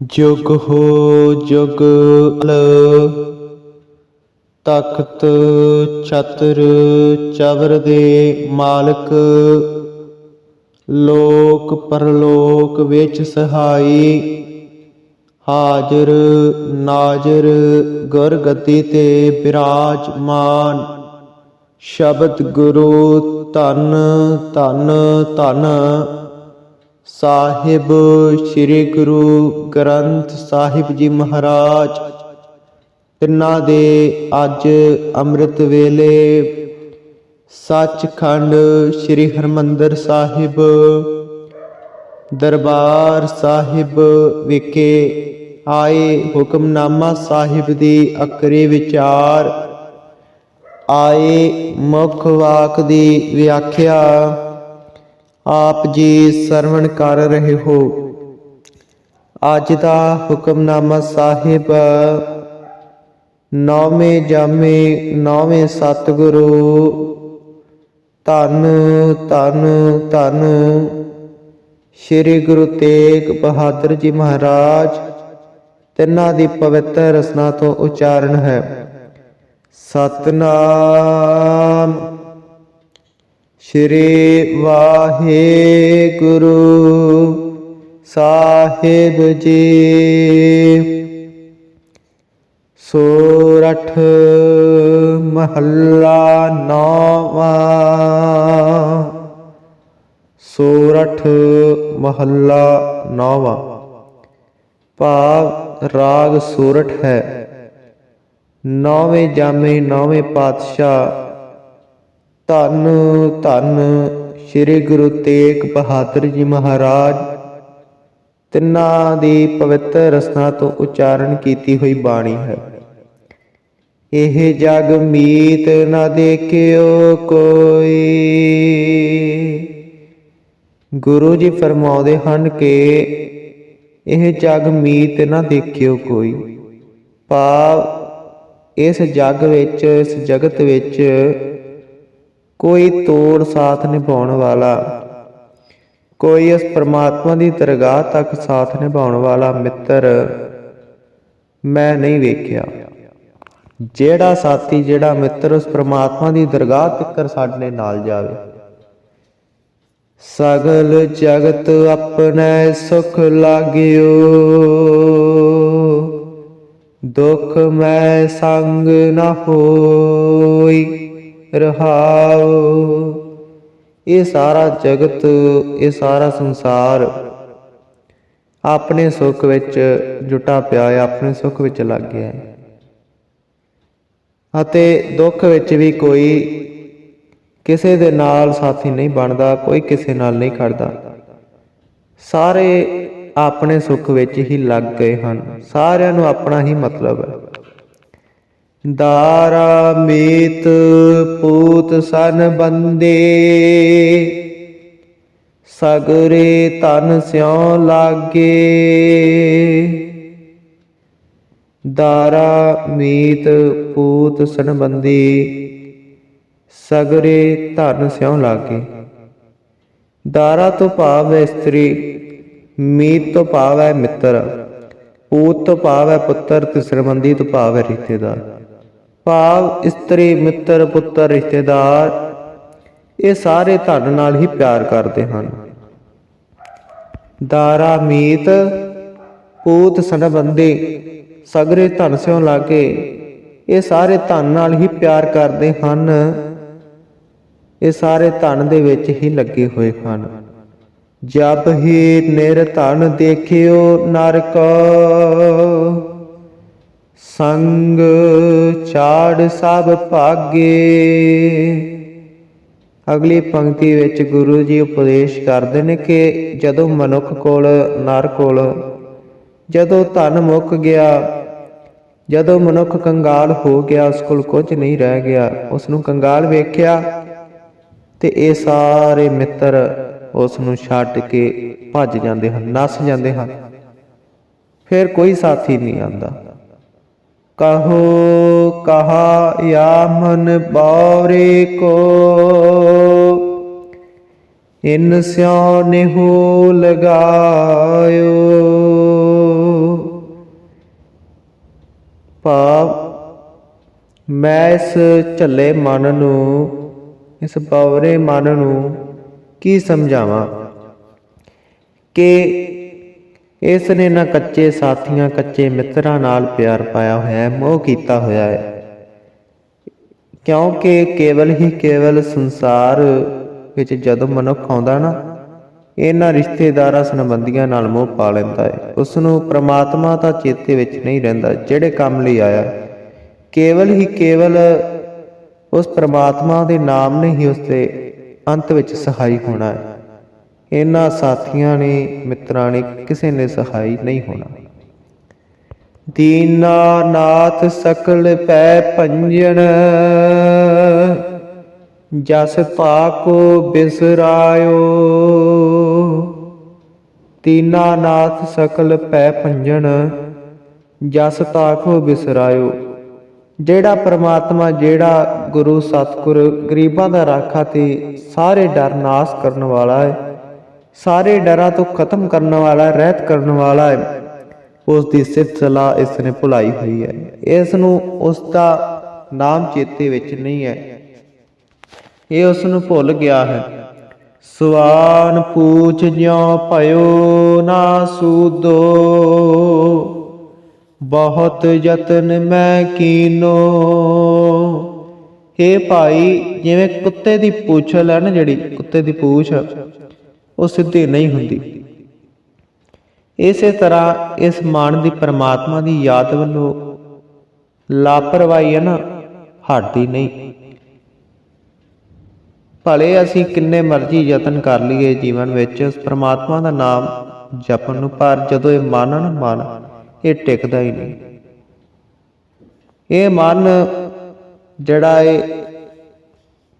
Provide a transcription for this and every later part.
ਜੁਗ ਹੋ ਜੁਗ ਅਲ, ਤਖਤ ਛਤਰ ਚਵਰ ਦੇ ਮਾਲਕ, ਲੋਕ ਪਰਲੋਕ ਵਿੱਚ ਸਹਾਈ, ਹਾਜ਼ਰ ਨਾਜ਼ਰ ਗੁਰ ਗੱਦੀ ਤੇ ਬਿਰਾਜਮਾਨ, ਸ਼ਬਦ ਗੁਰੂ ਧੰਨ ਧੰਨ ਧੰਨ ਸਾਹਿਬ, ਸ੍ਰੀ ਗੁਰੂ ਗ੍ਰੰਥ ਸਾਹਿਬ ਜੀ ਮਹਾਰਾਜ, ਤਿੰਨਾਂ ਦੇ ਅੱਜ ਅੰਮ੍ਰਿਤ ਵੇਲੇ ਸੱਚਖੰਡ ਸ੍ਰੀ ਹਰਮੰਦਰ ਸਾਹਿਬ, ਦਰਬਾਰ ਸਾਹਿਬ ਵਿਖੇ ਆਏ ਹੁਕਮਨਾਮਾ ਸਾਹਿਬ ਦੀ ਅਕਰੇ ਵਿਚਾਰ, ਆਏ ਮੁੱਖ ਵਾਕ ਦੀ ਵਿਆਖਿਆ ਆਪ ਜੀ ਸਰਵਣ ਕਰ ਰਹੇ ਹੋ। ਅੱਜ ਦਾ ਹੁਕਮਨਾਮਾ ਸਾਹਿਬ, ਨੌਵੇਂ ਜਾਮੇ, ਨੌਵੇਂ ਸਤਿਗੁਰੂ। ਧੰਨ ਧੰਨ ਧੰਨ ਸ੍ਰੀ ਗੁਰੂ ਤੇਗ ਬਹਾਦਰ ਜੀ ਮਹਾਰਾਜ, ਤਿੰਨਾਂ ਦੀ ਪਵਿੱਤਰ ਰਸਨਾ ਤੋਂ ਉਚਾਰਨ ਹੈ। ਸਤਨਾਮ। ਸ਼੍ਰੀ ਵਾਹਿਗੁਰੂ ਸਾਹਿਬ ਜੀ। ਸੋਰਠ ਮਹੱਲਾ ਨੌਵਾਂ। ਸੋਰਠ ਮਹੱਲਾ ਨੌਵਾਂ। ਭਾਵ ਰਾਗ ਸੋਰਠ ਹੈ। ਨੌਵੇਂ ਜਾਮੇ ਨੌਵੇਂ ਪਾਤਸ਼ਾਹ ਧੰਨ ਧੰਨ ਸ੍ਰੀ ਗੁਰੂ ਤੇਗ ਬਹਾਦਰ ਜੀ ਮਹਾਰਾਜ। ਤਿੰਨਾਂ ਦੀ ਪਵਿੱਤਰ ਰਸਨਾ ਤੋਂ ਉਚਾਰਨ ਕੀਤੀ ਹੋਈ ਬਾਣੀ ਹੈ। ਇਹ ਜਗ ਮੀਤ ਨਾ ਦੇਖਿਓ ਕੋਈ। ਗੁਰੂ ਜੀ ਫਰਮਾਉਂਦੇ ਹਨ ਕਿ ਇਹ ਜਗ ਮੀਤ ਨਾ ਦੇਖਿਓ ਕੋਈ। ਭਾਵ ਇਸ ਜਗ ਵਿੱਚ, ਇਸ ਜਗਤ ਵਿੱਚ ਕੋਈ ਤੋੜ ਸਾਥ ਨਿਭਾਉਣ ਵਾਲਾ, ਕੋਈ ਇਸ ਪਰਮਾਤਮਾ ਦੀ ਦਰਗਾਹ ਤੱਕ ਸਾਥ ਨਿਭਾਉਣ ਵਾਲਾ ਮਿੱਤਰ ਮੈਂ ਨਹੀਂ ਵੇਖਿਆ। ਜਿਹੜਾ ਸਾਥੀ, ਜਿਹੜਾ ਮਿੱਤਰ ਉਸ ਪ੍ਰਮਾਤਮਾ ਦੀ ਦਰਗਾਹ ਤੱਕ ਸਾਡੇ ਨਾਲ ਜਾਵੇ। ਸਗਲ ਜਗਤ ਆਪਣੇ ਸੁਖ ਲਾਗਿਓ, ਦੁਖ ਮੈਂ ਸੰਗ ਨਾ ਹੋਈ। ਰਹਾਉ। ਇਹ ਸਾਰਾ ਜਗਤ, ਇਹ ਸਾਰਾ ਸੰਸਾਰ ਆਪਣੇ ਸੁੱਖ ਵਿੱਚ ਜੁਟਾ ਪਿਆ ਹੈ, ਆਪਣੇ ਸੁੱਖ ਵਿੱਚ ਲੱਗ ਗਿਆ ਹੈ। ਅਤੇ ਦੁੱਖ ਵਿੱਚ ਵੀ ਕੋਈ ਕਿਸੇ ਦੇ ਨਾਲ ਸਾਥੀ ਨਹੀਂ ਬਣਦਾ, ਕੋਈ ਕਿਸੇ ਨਾਲ ਨਹੀਂ ਖੜਦਾ। ਸਾਰੇ ਆਪਣੇ ਸੁੱਖ ਵਿੱਚ ਹੀ ਲੱਗ ਗਏ ਹਨ। ਸਾਰਿਆਂ ਨੂੰ ਆਪਣਾ ਹੀ ਮਤਲਬ ਹੈ। ਦਾਰਾ ਮੀਤ ਪੂਤ ਸਨ ਬੰਦੇ। ਸਗਰੇ ਤਨ ਸਿਉ ਲਾਗੇ। ਦਾਰਾ ਮੀਤ ਪੂਤ ਸੰਬੰਦੀ ਸਗਰੇ ਧਨ ਸਿਉ ਲਾਗੇ। ਦਾਰਾ ਤੋਂ ਭਾਵ ਹੈ ਇਸਤਰੀ, ਮੀਤ ਤੋਂ ਭਾਵ ਹੈ ਮਿੱਤਰ, ਪੂਤ ਤੋਂ ਭਾਵ ਹੈ ਪੁੱਤਰ ਤੇ ਸੰਬੰਧੀ ਤੋਂ ਭਾਵ ਹੈ ਰਿਸ਼ਤੇਦਾਰ। ਭਾਵ ਇਸਤਰੀ, ਮਿੱਤਰ, ਪੁੱਤਰ, ਰਿਸ਼ਤੇਦਾਰ, ਇਹ ਸਾਰੇ ਧਨ ਨਾਲ ਹੀ ਪਿਆਰ ਕਰਦੇ ਹਨ। ਦਾਰਾ, ਮੀਤ, ਪੂਤ ਸੰਬੰਧੀ ਸਗਰੇ ਧਨ ਸਿਉ ਲਾਗੇ, ਇਹ ਸਾਰੇ ਧਨ ਨਾਲ ਹੀ ਪਿਆਰ ਕਰਦੇ ਹਨ। ਇਹ ਸਾਰੇ ਧਨ ਦੇ ਵਿੱਚ ਹੀ ਲੱਗੇ ਹੋਏ ਹਨ। ਜਪ ਹੀ ਨਿਰਧਨ ਦੇਖਿਓ, ਨਰਕ ਸੰਗ ਛਾੜ ਸਭ ਭਾਗੇ। ਅਗਲੀ ਪੰਕਤੀ ਵਿੱਚ ਗੁਰੂ ਜੀ ਉਪਦੇਸ਼ ਕਰਦੇ ਨੇ ਕਿ ਜਦੋਂ ਮਨੁੱਖ ਕੋਲ, ਨਰ ਕੋਲ, ਜਦੋਂ ਧਨ ਮੁੱਕ ਗਿਆ, ਜਦੋਂ ਮਨੁੱਖ ਕੰਗਾਲ ਹੋ ਗਿਆ, ਉਸ ਕੋਲ ਕੁਝ ਨਹੀਂ ਰਹਿ ਗਿਆ ਉਸ ਨੂੰ ਕੰਗਾਲ ਵੇਖਿਆ ਤੇ ਇਹ ਸਾਰੇ ਮਿੱਤਰ ਉਸ ਨੂੰ ਛੱਡ ਕੇ ਭੱਜ ਜਾਂਦੇ ਹਨ, ਨਸ ਜਾਂਦੇ ਹਨ। ਫਿਰ ਕੋਈ ਸਾਥੀ ਨਹੀਂ ਆਉਂਦਾ। ਕਹੋ, ਕਹਾ ਯਾ ਮਨ ਬੌਰੇ ਕੋ। ਇਨ ਸਿਉ ਨਿਹੂ ਲਗਾਇਓ। ਭਾਵ, ਮੈਂ ਇਸ ਝੱਲੇ ਮਨ ਨੂੰ, ਇਸ ਬਵਰੇ ਮਨ ਨੂੰ ਕੀ ਸਮਝਾਵਾਂ? ਕਿ ਇਸ ਨੇ ਨਾ ਕੱਚੇ ਸਾਥੀਆਂ, ਕੱਚੇ ਮਿੱਤਰਾਂ ਨਾਲ ਪਿਆਰ ਪਾਇਆ ਹੋਇਆ ਹੈ, ਮੋਹ ਕੀਤਾ ਹੋਇਆ ਹੈ। ਕਿਉਂਕਿ ਕੇਵਲ ਹੀ ਕੇਵਲ ਸੰਸਾਰ ਵਿੱਚ ਜਦੋਂ ਮਨੁੱਖ ਆਉਂਦਾ ਨਾ, ਇਹਨਾਂ ਰਿਸ਼ਤੇਦਾਰਾਂ ਸੰਬੰਧੀਆਂ ਨਾਲ ਮੋਹ ਪਾ ਲੈਂਦਾ ਹੈ। ਉਸ ਨੂੰ ਪ੍ਰਮਾਤਮਾ ਦਾ ਚੇਤੇ ਵਿੱਚ ਨਹੀਂ ਰਹਿੰਦਾ, ਜਿਹੜੇ ਕੰਮ ਲਈ ਆਇਆ। ਕੇਵਲ ਹੀ ਕੇਵਲ ਉਸ ਪ੍ਰਮਾਤਮਾ ਦੇ ਨਾਮ ਨੇ ਹੀ ਉਸ ਦੇ ਅੰਤ ਵਿੱਚ ਸਹਾਈ ਹੋਣਾ ਹੈ। ਇਹਨਾਂ ਸਾਥੀਆਂ ਨੇ, ਮਿੱਤਰਾਂ ਨੇ ਕਿਸੇ ਨੇ ਸਹਾਈ ਨਹੀਂ ਹੋਣਾ। ਦੀਨਾ ਨਾਥ ਸਕਲ ਪੈ ਭੰਜਨ ਜਸ ਪਾਕੋ ਬਿਸਰਾਇਓ। ਦੀਨਾ ਨਾਥ ਸਕਲ ਪੈ ਭੰਜਨ ਜਸ ਤਾਕੋ ਬਿਸਰਾਇਓ। ਜਿਹੜਾ ਪ੍ਰਮਾਤਮਾ, ਜਿਹੜਾ ਗੁਰੂ ਸਤਿਗੁਰ ਗਰੀਬਾਂ ਦਾ ਰਾਖਾ ਤੇ ਸਾਰੇ ਡਰ ਨਾਸ਼ ਕਰਨ ਵਾਲਾ ਹੈ ਸਾਰੇ ਡਰਾਂ ਤੋਂ ਖਤਮ ਕਰਨ ਵਾਲਾ, ਰਹਿਤ ਕਰਨ ਵਾਲਾ ਹੈ। ਉਸ ਦੀ ਸਿਫਤ ਸਲਾਹ ਇਸ ਨੇ ਭੁਲਾਈ ਹੋਈ ਹੈ। ਇਸ ਨੂੰ ਉਸ ਦਾ ਨਾਮ ਚੇਤੇ ਵਿੱਚ ਨਹੀਂ ਹੈ। ਇਹ ਉਸ ਨੂੰ ਭੁੱਲ ਗਿਆ ਹੈ। ਸਵਾਨ ਪੂਛ ਜਿਉ ਭਇਓ ਨਾ ਸੂਦੋ। ਬਹੁਤ ਯਤਨ ਮੈਂ ਕੀਨੋ। हे ਭਾਈ, ਜਿਵੇਂ ਕੁੱਤੇ ਦੀ ਪੂਛਲ ਹੈ ਨਾ ਜਿਹੜੀ, ਕੁੱਤੇ ਦੀ ਪੂਛ। ਉਹ ਸਿੱਧੀ ਨਹੀਂ ਹੁੰਦੀ। ਇਸੇ ਤਰ੍ਹਾਂ ਇਸ ਮਨ ਦੀ ਪਰਮਾਤਮਾ ਦੀ ਯਾਦ ਵੱਲੋਂ ਲਾਪਰਵਾਹੀ ਹੈ ਨਾ, ਹਟਦੀ ਨਹੀਂ। ਭਲੇ ਅਸੀਂ ਕਿੰਨੇ ਮਰਜ਼ੀ ਯਤਨ ਕਰ ਲਈਏ ਜੀਵਨ ਵਿੱਚ, ਉਸ ਪ੍ਰਮਾਤਮਾ ਦਾ ਨਾਮ ਜਪਣ ਨੂੰ, ਪਰ ਜਦੋਂ ਇਹ ਮਨ ਨਾ ਮਨ, ਇਹ ਟਿਕਦਾ ਹੀ ਨਹੀਂ। ਇਹ ਮਨ ਜਿਹੜਾ ਇਹ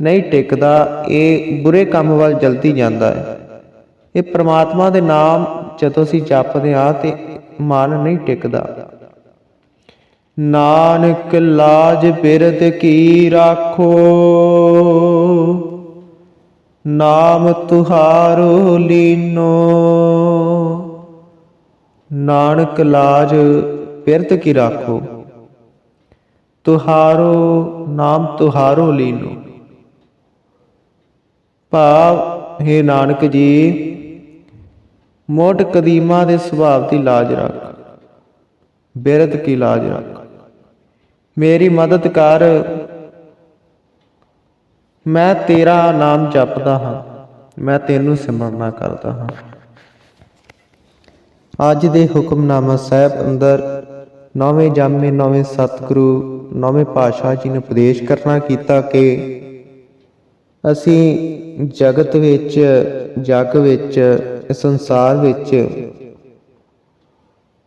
ਨਹੀਂ ਟਿਕਦਾ, ਇਹ ਬੁਰੇ ਕੰਮ ਵੱਲ ਜਲਦੀ ਜਾਂਦਾ ਹੈ। ਇਹ ਪ੍ਰਮਾਤਮਾ ਦੇ ਨਾਮ ਜਦੋਂ ਅਸੀਂ ਜਪਦੇ ਆ ਤੇ ਮਨ ਨਹੀਂ ਟਿਕਦਾ। ਨਾਨਕ ਲਾਜ ਬਿਰਦ ਕੀ ਰਾਖੋ, ਨਾਮ ਤੁਹਾਰੋ ਲੀਨੋ। ਨਾਨਕ ਲਾਜ ਬਿਰਦ ਕੀ ਰਾਖੋ, ਤੁਹਾਰੋ, ਨਾਮ ਤੁਹਾਰੋ ਲੀਨੋ। ਭਾਵ, ਹੈ ਨਾਨਕ ਜੀ ਮੋਟ ਕਦੀਮਾ ਦੇ ਸੁਭਾਵ ਦੀ ਲਾਜ ਰੱਖ, ਬਿਰਧ ਕੀ ਲਾਜ ਰੱਖ। ਮੇਰੀ ਮਦਦ ਕਰ, ਮੈਂ ਤੇਰਾ ਨਾਮ ਜਪਦਾ ਹਾਂ, ਮੈਂ ਤੈਨੂੰ ਸਿਮਰਨਾ ਕਰਦਾ ਹਾਂ। ਅੱਜ ਦੇ ਹੁਕਮਨਾਮਾ ਸਾਹਿਬ ਅੰਦਰ ਨੌਵੇਂ ਜਾਮੇ, ਨੌਵੇਂ ਸਤਿਗੁਰੂ, ਨੌਵੇਂ ਪਾਤਸ਼ਾਹ ਜੀ ਨੇ ਉਪਦੇਸ਼ ਕਰਨਾ ਕੀਤਾ ਕਿ ਅਸੀਂ ਜਗਤ ਵਿੱਚ, ਜਗ ਵਿੱਚ ਸੰਸਾਰ ਵਿੱਚ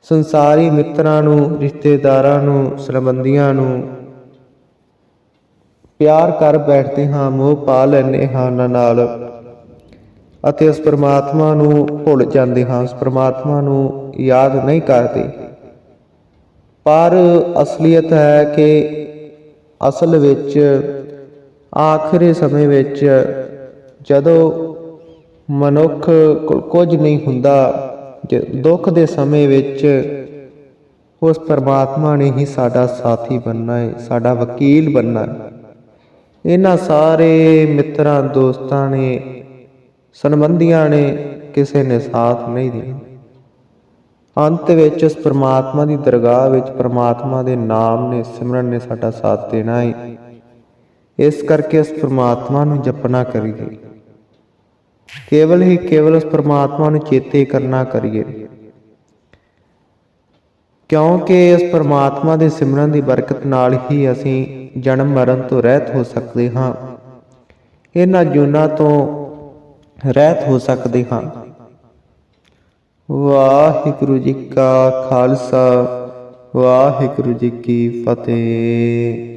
ਸੰਸਾਰੀ ਮਿੱਤਰਾਂ ਨੂੰ, ਰਿਸ਼ਤੇਦਾਰਾਂ ਨੂੰ, ਸੰਬੰਧੀਆਂ ਨੂੰ ਪਿਆਰ ਕਰ ਬੈਠਦੇ ਹਾਂ, ਮੋਹ ਪਾ ਲੈਂਦੇ ਹਾਂ ਉਹਨਾਂ ਨਾਲ ਅਤੇ ਉਸ ਪ੍ਰਮਾਤਮਾ ਨੂੰ ਭੁੱਲ ਜਾਂਦੇ ਹਾਂ, ਉਸ ਪ੍ਰਮਾਤਮਾ ਨੂੰ ਯਾਦ ਨਹੀਂ ਕਰਦੇ। ਪਰ ਅਸਲੀਅਤ ਹੈ ਕਿ ਅਸਲ ਵਿੱਚ, ਆਖਰੀ ਸਮੇਂ ਵਿੱਚ ਜਦੋਂ ਮਨੁੱਖ ਕੁਝ ਨਹੀਂ ਹੁੰਦਾ। ਜ- ਦੁੱਖ ਦੇ ਸਮੇਂ ਵਿੱਚ ਉਸ ਪਰਮਾਤਮਾ ਨੇ ਹੀ ਸਾਡਾ ਸਾਥੀ ਬਣਨਾ ਹੈ ਸਾਡਾ ਵਕੀਲ ਬਣਨਾ ਹੈ ਇਹਨਾਂ ਸਾਰੇ ਮਿੱਤਰਾਂ, ਦੋਸਤਾਂ ਨੇ, ਸੰਬੰਧੀਆਂ ਨੇ ਕਿਸੇ ਨੇ ਸਾਥ ਨਹੀਂ ਦਿੱਤਾ ਅੰਤ ਵਿੱਚ ਉਸ ਪਰਮਾਤਮਾ ਦੀ ਦਰਗਾਹ ਵਿੱਚ ਪਰਮਾਤਮਾ ਦੇ ਨਾਮ ਨੇ, ਸਿਮਰਨ ਨੇ ਸਾਡਾ ਸਾਥ ਦੇਣਾ ਹੈ ਇਸ ਕਰਕੇ ਉਸ ਪਰਮਾਤਮਾ ਨੂੰ ਜਪਣਾ ਕਰੀਏ। ਕੇਵਲ ਹੀ ਕੇਵਲ ਉਸ ਪਰਮਾਤਮਾ ਨੂੰ ਚੇਤੇ ਕਰਨਾ ਕਰੀਏ। ਕਿਉਂਕਿ ਇਸ ਪ੍ਰਮਾਤਮਾ ਦੇ ਸਿਮਰਨ ਦੀ ਬਰਕਤ ਨਾਲ ਹੀ ਅਸੀਂ ਜਨਮ ਮਰਨ ਤੋਂ ਰਹਿਤ ਹੋ ਸਕਦੇ ਹਾਂ। ਇਹਨਾਂ ਜੁਨਾ ਤੋਂ ਰਹਿਤ ਹੋ ਸਕਦੇ ਹਾਂ। ਵਾਹਿਗੁਰੂ ਜੀ ਕਾ ਖਾਲਸਾ, ਵਾਹਿਗੁਰੂ ਜੀ ਕੀ ਫਤਿਹ।